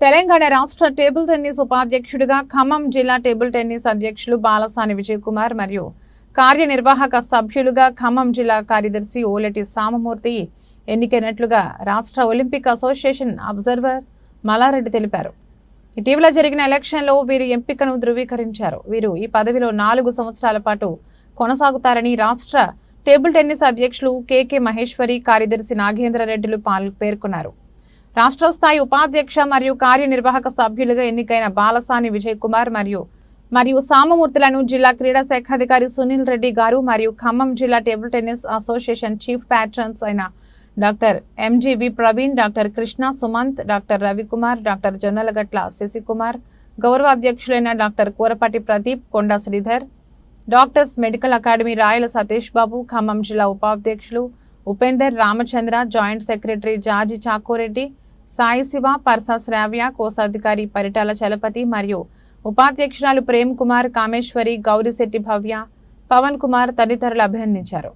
తెలంగాణ రాష్ట్ర table tennis ఉపాధ్యక్షుడిగా ఖమ్మం జిల్లా టేబుల్ టెన్నిస్ అధ్యక్షులు బాలసాని విజయ్ కుమార్ మరియు కార్యనిర్వాహక సభ్యులుగా ఖమ్మం జిల్లా కార్యదర్శి ఓలెటి సామమూర్తి ఎన్నికైనట్లుగా రాష్ట్ర ఒలింపిక్ అసోసియేషన్ అబ్జర్వర్ మల్లారెడ్డి తెలిపారు. ఇటీవల జరిగిన ఎలక్షన్లో వీరి ఎంపికను ధృవీకరించారు. వీరు ఈ పదవిలో నాలుగు సంవత్సరాల పాటు కొనసాగుతారని రాష్ట్ర టేబుల్ టెన్నిస్ అధ్యక్షులు కెకె మహేశ్వరి కార్యదర్శి నాగేంద్ర రెడ్డిలు పాల్ పేర్కొన్నారు. రాష్ట్ర స్థాయి ఉపాధ్యక్ష మరియు కార్యనిర్వాహక సభ్యులుగా ఎన్నికైన బాలసాని విజయ్ కుమార్ మరియు మరియు సామమూర్తులను జిల్లా క్రీడా శాఖ అధికారి సునీల్ రెడ్డి గారు మరియు ఖమ్మం జిల్లా table tennis association chief patrons అయిన doctor MGV Praveen doctor Krishna Sumanth doctor Ravikumar doctor Jonnalagadda Shashikumar గౌరవ అధ్యక్షులైన doctor Kurapati Pradeep Konda Sridhar doctors medical academy Rayala Satish Babu Khammam జిల్లా ఉపాధ్యక్షులు ఉపేందర్ రామచంద్ర జాయింట్ సెక్రటరీ జాజి చాకోరెడ్డి సాయి శివ పర్సా శ్రావ్య కోశాధికారి పరిటాల చలపతి మరియు ఉపాధ్యక్షురాలు ప్రేమ్ కుమార్ కామేశ్వరి గౌరిశెట్టి భవ్య పవన్ కుమార్ తదితరులు అభినందించారు.